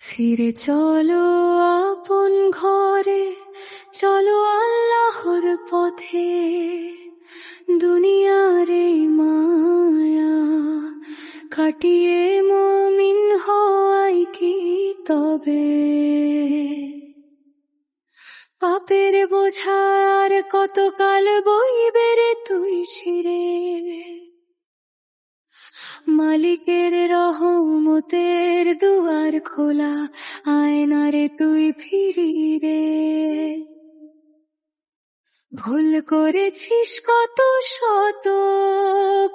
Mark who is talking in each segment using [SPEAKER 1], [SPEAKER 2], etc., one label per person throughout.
[SPEAKER 1] ফিরে চলো আপন ঘরে চলো আল্লাহর পথে। দুনিয়ার মায়া কাটিয়ে মমিন হয় কি তবে পাপের বোঝার কতকাল বইবে রে তুই শিরে। মালিকের রহমতের দুয়ার খোলা, আয়নারে তুই ফিরি রে ভুল করেছিস কত শত,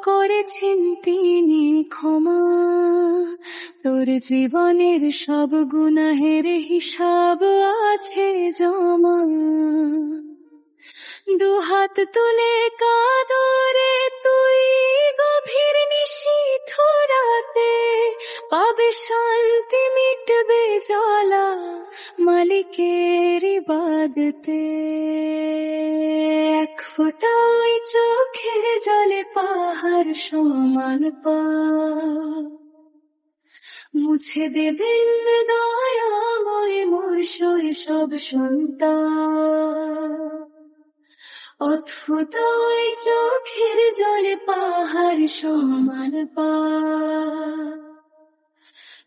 [SPEAKER 1] করেছেন তিনি ক্ষমা। তোর জীবনের সব গুনাহের হিসাব আছে জমা। দুহাত তুলে কাদরে তুই গভীর নিশীথ রাতে। পাবে শান্তি মিটবে জ্বালা মালিকের বাদতে এক ফোটাই চোখের জলে পাহাড় সমান পা। মুছে দেবেন দয়াময় মোর শৈশব সন্তান। চোখের জলে পাহাড় সমান পা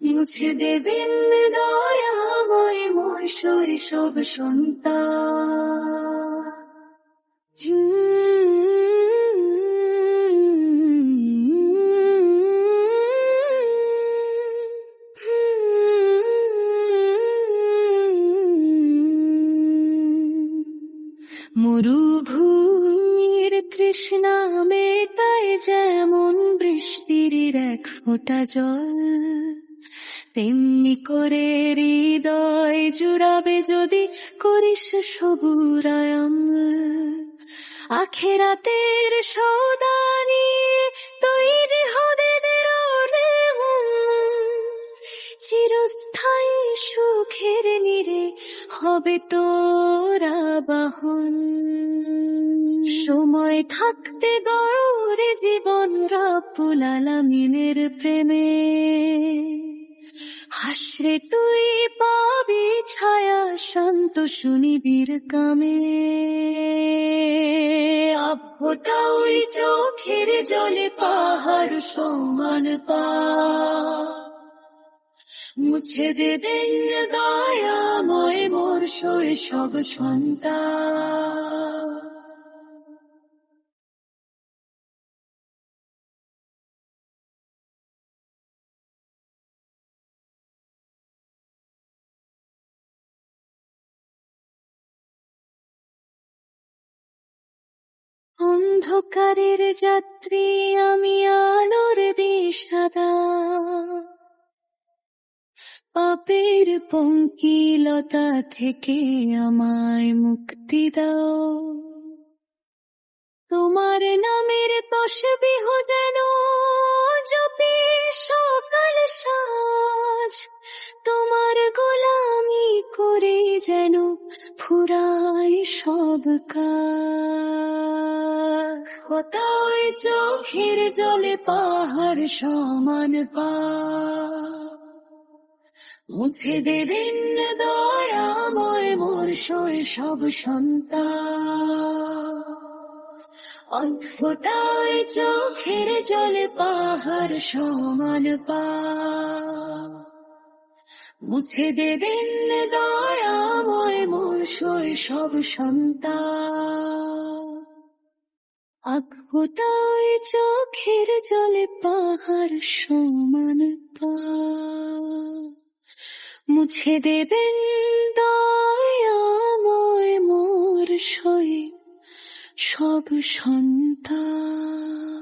[SPEAKER 1] মুছে দেবেন দয়াময় মোর শৈশব সন্তান। মরুভূমির তৃষ্ণা মেটায় যেমন বৃষ্টির এক ফোঁটা জল, তেমনি করে হৃদয় জুড়াবে যদি করিস সবুরায়াম আখেরাতের সৌদা নিয়ে তৈরি হবে চিরস্থায়ী সুখের নিরে হবে তোরা বাহন। সময় থাকতে গড়ে জীবন রাপুল আলামিনের প্রেমে। হাসরে তুই পাবি ছায়া, শান্ত শুনিবির কামে। আব্বটা ওই চোখের জলে পাহাড় সমান পা। মুছে দেবেন দয়াময় মোর শৈশব সন্তান। অন্ধকারের যাত্রী আমি পঙ্কিলতা থেকে আমায় মুক্তি দাও। তোমার নামের তসবিহ যেন জপি সকাল সাজ, তোমার গোলামি করে যেন ফুরাই সব কাজ। চোখের জলে পাহাড় সমান পা মুছে দেবেন দয়াময় মোর শৈশব সন্তান। অদ্ভুতায় চোখের জলে পাহাড় সমান পা মুছে দেবেন দয়াময় মোর শৈশব সন্তান। অদ্ভুতায় চোখের জলে পাহাড় সমান মুছে দেবেন দয়াময় মোর সই সব সন্তান।